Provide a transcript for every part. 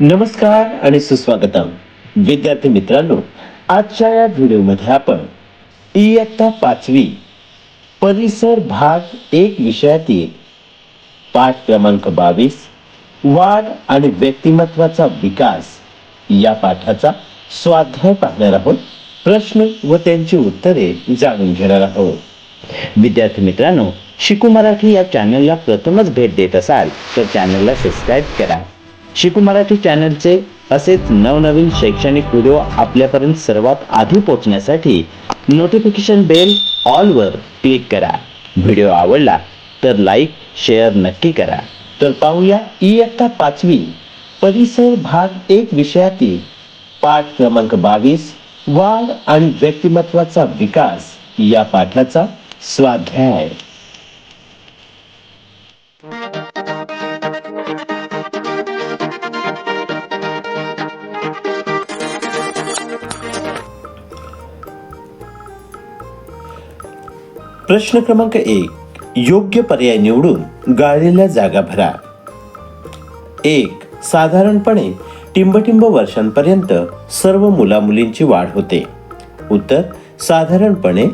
नमस्कार आणि सुस्वागतम. विद्यार्थी मित्रांनो आजच्या या व्हिडिओमध्ये आपण इयत्ता पाचवी परिसर भाग एक विषयातील पाठ क्रमांक बावीस वाढ आणि व्यक्तिमत्वाचा विकास. या पाठाचा स्वाध्याय पाहणार आहोत. प्रश्न व त्यांची उत्तरे जाणून घेणार आहोत. विद्यार्थी मित्रांनो शिकू मराठी या चॅनलला प्रथमच भेट देत असाल तर चॅनलला सबस्क्राईब करा. शिकू मराठी चॅनलचे असेच नवनवीन शैक्षणिक व्हिडिओ आपल्यापर्यंत सर्वात आधी पोहोचण्यासाठी नोटिफिकेशन बेल ऑलवर क्लिक करा. व्हिडिओ आवडला तर लाईक शेअर नक्की करा. तर पाहूया इयत्ता पाचवी परिसर भाग एक विषयातील पाठ क्रमांक बावीस वाढ आणि व्यक्तिमत्वाचा विकास या पाठाचा स्वाध्याय. प्रश्न क्रमांक एक योग्य पर्याय निवडून गाळलेल्या जागा भरा. एक साधारणपणे टिंबटिंब वर्षांपर्यंत सर्व मुलामुलींची वाढ होते. उत्तर साधारणपणे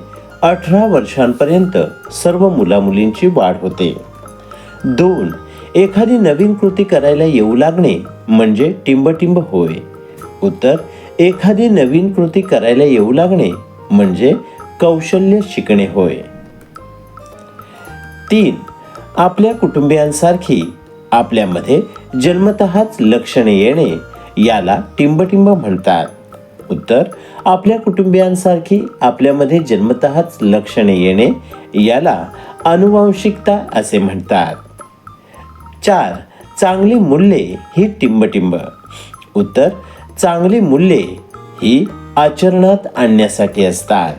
अठरा वर्षांपर्यंत सर्व मुलामुलींची वाढ होते. दोन एखादी नवीन कृती करायला येऊ लागणे म्हणजे टिंबटिंब होय. उत्तर एखादी नवीन कृती करायला येऊ लागणे म्हणजे कौशल्य शिकणे होय. तीन. आपल्या कुटुंबियांसारखी आपल्यामध्ये जन्मतःच लक्षणे येणे याला टिंबटिंब म्हणतात. उत्तर आपल्या कुटुंबियांसारखी आपल्यामध्ये जन्मतःच लक्षणे येणे याला अनुवांशिकता असे म्हणतात. चार चांगली मूल्ये ही टिंबटिंब. उत्तर चांगली मूल्ये ही आचरणात आणण्यासाठी असतात.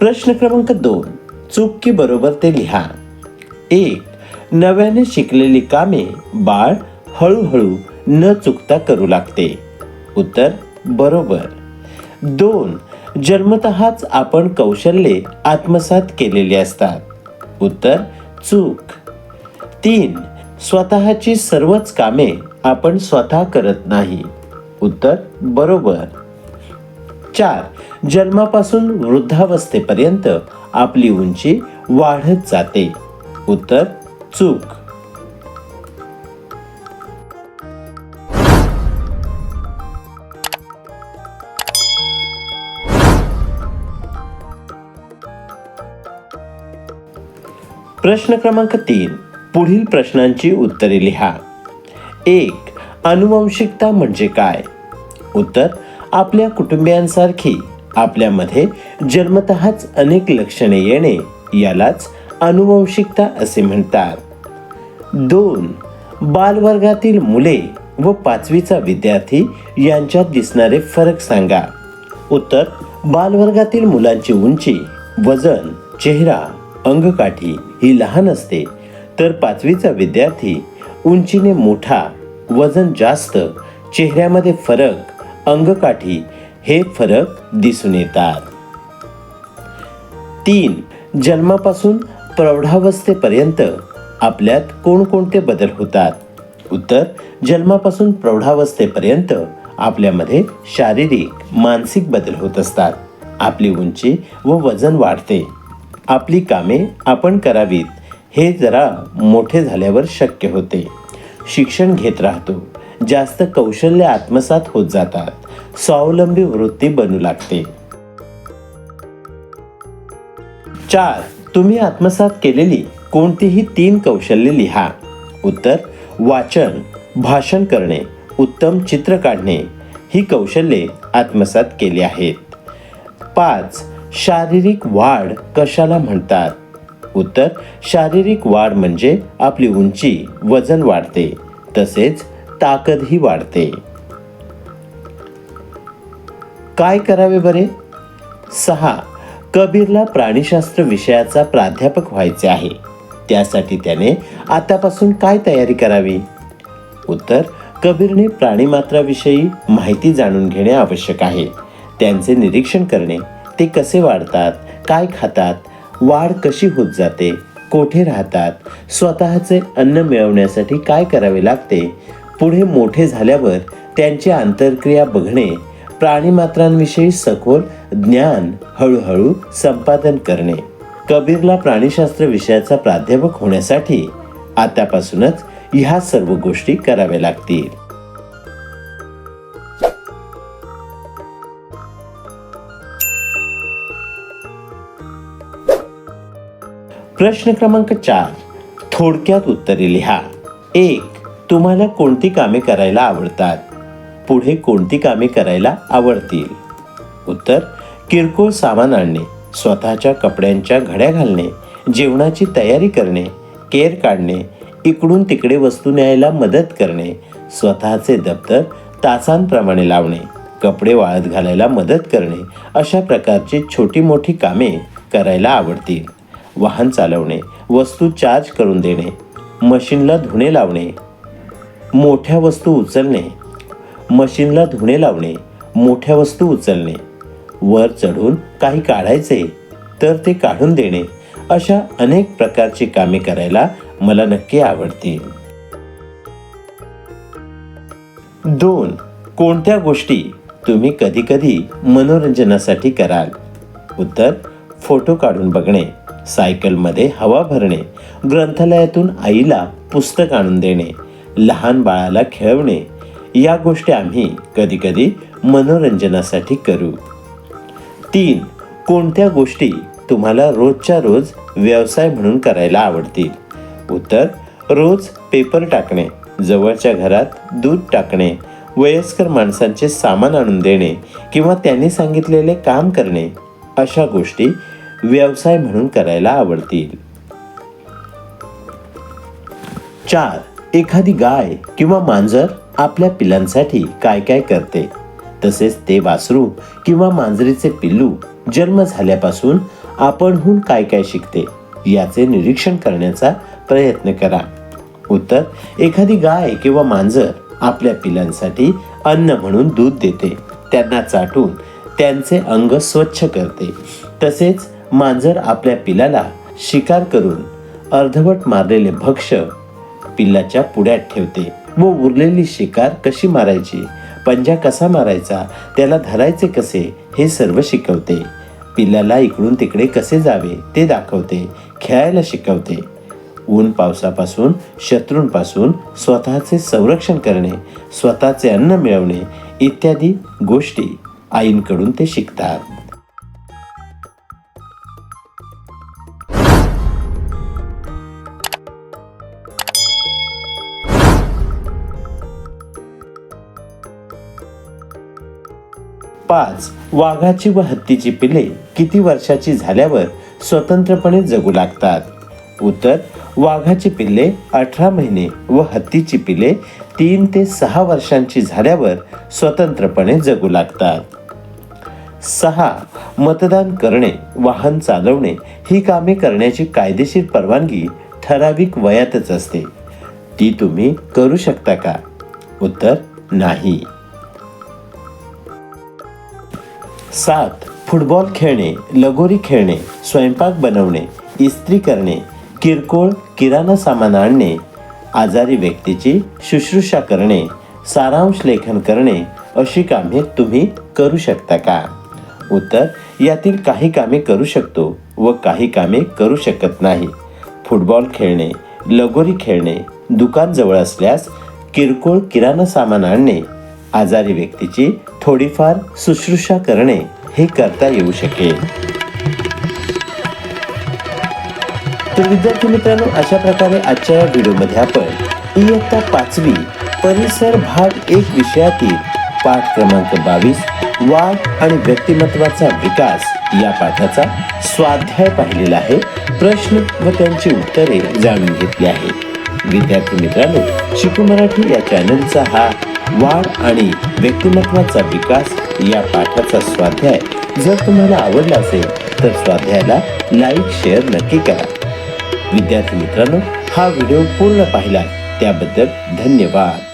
प्रश्न क्रमांक दोन. चूक की बरोबर ते लिहा. एक नव्याने शिकलेली कामे बाळ हळूहळू न चुकता करू लागते. उत्तर बरोबर. दोन जन्मतःच आपण कौशल्ये आत्मसात केलेली असतात. उत्तर चूक. तीन स्वतःची सर्वच कामे आपण स्वतः करत नाही. उत्तर बरोबर. चार जन्मापासून वृद्धावस्थेपर्यंत आपली उंची वाढत जाते. उत्तर चूक. प्रश्न क्रमांक तीन. पुढील प्रश्नांची उत्तरे लिहा. एक अनुवंशिकता म्हणजे काय? उत्तर आपल्या कुटुंबियांसारखी आपल्यामध्ये जन्मतःच अनेक लक्षणे येणे यालाच अनुवंशिकता असे म्हणतात. दोन बालवर्गातील मुले व पाचवीचा विद्यार्थी यांच्यात दिसणारे फरक सांगा. उत्तर बालवर्गातील मुलांची उंची वजन चेहरा अंगकाठी ही लहान असते. तर पाचवीचा विद्यार्थी उंचीने मोठा वजन जास्त चेहऱ्यामध्ये फरक अंगकाठी हे फरक दिसून येतात. तीन जन्मापासून प्रौढावस्थेपर्यंत आपल्यात कोणकोणते बदल होतात? उत्तर जन्मापासून प्रौढावस्थेपर्यंत आपल्यामध्ये शारीरिक मानसिक बदल होत असतात. आपली उंची व वजन वाढते. आपली कामे आपण करावीत. हे जरा मोठे झाल्यावर शक्य होते. शिक्षण घेत राहतो. जास्त कौशल्य आत्मसात होत जातात. स्वावलंबी वृत्ती बनू लागते. चार तुम्ही आत्मसात केलेली कोणतीही तीन कौशल्ये लिहा. उत्तर वाचन भाषण करणे उत्तम चित्र काढणे ही कौशल्ये आत्मसात केली आहेत. पाच शारीरिक वाढ कशाला म्हणतात? उत्तर शारीरिक वाढ म्हणजे आपली उंची वजन वाढते तसेच ताकदही वाढते. काय करावे बरे? सहा. कबीरला प्राणीशास्त्र विषयाचा प्राध्यापक व्हायचे आहे. त्यासाठी त्याने आतापासून काय तयारी करावी? उत्तर कबीरने प्राणीमात्राविषयी माहिती जाणून घेणे आवश्यक आहे. त्यांचे निरीक्षण करणे. ते कसे वाढतात? काय खातात? वाढ कशी होत जाते? कोठे राहतात? स्वतःचे अन्न मिळवण्यासाठी काय करावे लागते? पुढे मोठे झाल्यावर त्यांची आंतरक्रिया बघणे प्राणीमात्रांविषयी सखोल ज्ञान हळूहळू संपादन करणे. कबीरला प्राणीशास्त्र विषयाचा प्राध्यापक होण्यासाठी आतापासूनच ह्या सर्व गोष्टी कराव्या लागतील. प्रश्न क्रमांक चार. थोडक्यात उत्तरे लिहा. एक तुम्हाला कोणती कामे करायला आवडतात? पुढे कोणती कामे करायला आवडतील? उत्तर किरकोळ सामान आणणे स्वतःच्या कपड्यांच्या घड्या घालणे जेवणाची तयारी करणे केअर काढणे इकडून तिकडे वस्तू न्यायला मदत करणे स्वतःचे दप्तर तासांप्रमाणे लावणे कपडे वाळत घालायला मदत करणे अशा प्रकारची छोटी मोठी कामे करायला आवडतील. वाहन चालवणे वस्तू चार्ज करून देणे मशीनला धुणे लावणे मोठ्या वस्तू उचलणे मशीनला धुणे लावणे मोठ्या वस्तू उचलणे वर चढून काही काढायचे तर ते काढून देणे अशा अनेक प्रकारची कामे करायला मला नक्की आवडतील. दोन कोणत्या गोष्टी तुम्ही कधी कधी मनोरंजनासाठी कराल? उत्तर फोटो काढून बघणे सायकलमध्ये हवा भरणे ग्रंथालयातून आईला पुस्तक आणून देणे लहान बाळाला खेळवणे या गोष्टी आम्ही कधी कधी मनोरंजनासाठी करू. तीन कोणत्या गोष्टी तुम्हाला रोजच्या रोज व्यवसाय म्हणून करायला आवडतील? उत्तर रोज पेपर टाकणे जवळच्या घरात दूध टाकणे वयस्कर माणसांचे सामान आणून देणे किंवा त्यांनी सांगितलेले काम करणे अशा गोष्टी व्यवसाय म्हणून करायला आवडतील. चार एखादी गाय किंवा मांजर आपल्या पिलांसाठी काय काय करते? तसेच ते वासरू किंवा मांजरीचे पिल्लू जन्म झाल्यापासून आपणहून काय काय शिकते याचे निरीक्षण करण्याचा प्रयत्न करा. उत्तर एखादी गाय किंवा मांजर आपल्या पिलांसाठी अन्न म्हणून दूध देते. त्यांना चाटून त्यांचे अंग स्वच्छ करते. तसेच मांजर आपल्या पिलाला शिकार करून अर्धवट मारलेले भक्ष पिल्लाच्या पुढ्यात ठेवते. व उरलेली शिकार कशी मारायची? पंजा कसा मारायचा? त्याला धरायचे कसे? हे सर्व शिकवते. पिल्लाला इकडून तिकडे कसे जावे ते दाखवते. खेळायला शिकवते. ऊन पावसापासून शत्रूंपासून स्वतःचे संरक्षण करणे स्वतःचे अन्न मिळवणे इत्यादी गोष्टी आईंकडून ते शिकतात. पाच वाघाची व हत्तीची पिले किती वर्षाची झाल्यावर स्वतंत्रपणे जगू लागतात? उत्तर वाघाची पिल्ले अठरा महिने व हत्तीची पिले तीन ते सहा वर्षांची झाल्यावर स्वतंत्रपणे जगू लागतात. सहा मतदान करणे वाहन चालवणे ही कामे करण्याची कायदेशीर परवानगी ठराविक वयातच असते. ती तुम्ही करू शकता का? उत्तर नाही. सात फुटबॉल खेळणे लगोरी खेळणे स्वयंपाक बनवणे इस्त्री करणे किरकोळ किराणा सामान आणणे आजारी व्यक्तीची शुश्रूषा करणे सारांश लेखन करणे अशी कामे तुम्ही करू शकता का? उत्तर यातील काही कामे करू शकतो व काही कामे करू शकत नाही. फुटबॉल खेळणे लगोरी खेळणे दुकान जवळ असल्यास किरकोळ किराणा सामान आणणे आजारी व्यक्तीची थोडीफार शुश्रूषा करणे हे करता येऊ शकेल. तर विद्यार्थी मित्रांनो अशा प्रकारे आजच्या या व्हिडिओमध्ये आपण इयत्ता पाचवी परिसर भाग एक विषयातील पाठ क्रमांक बावीस वाढ आणि व्यक्तिमत्वाचा विकास या पाठाचा स्वाध्याय पाहिलेला आहे. प्रश्न व त्यांची उत्तरे जाणून घेतली आहेत. विद्यार्थी मित्रांनो शिकू मराठी या चॅनलचा हा वाढ आणि व्यक्तिमत्वाचा विकास या पाठाचा स्वाध्याय. जर तुम्हाला आवडला असेल तर स्वाध्यायाला लाईक शेअर नक्की करा. विद्यार्थी मित्रांनो हा व्हिडिओ पूर्ण पाहिला त्याबद्दल धन्यवाद.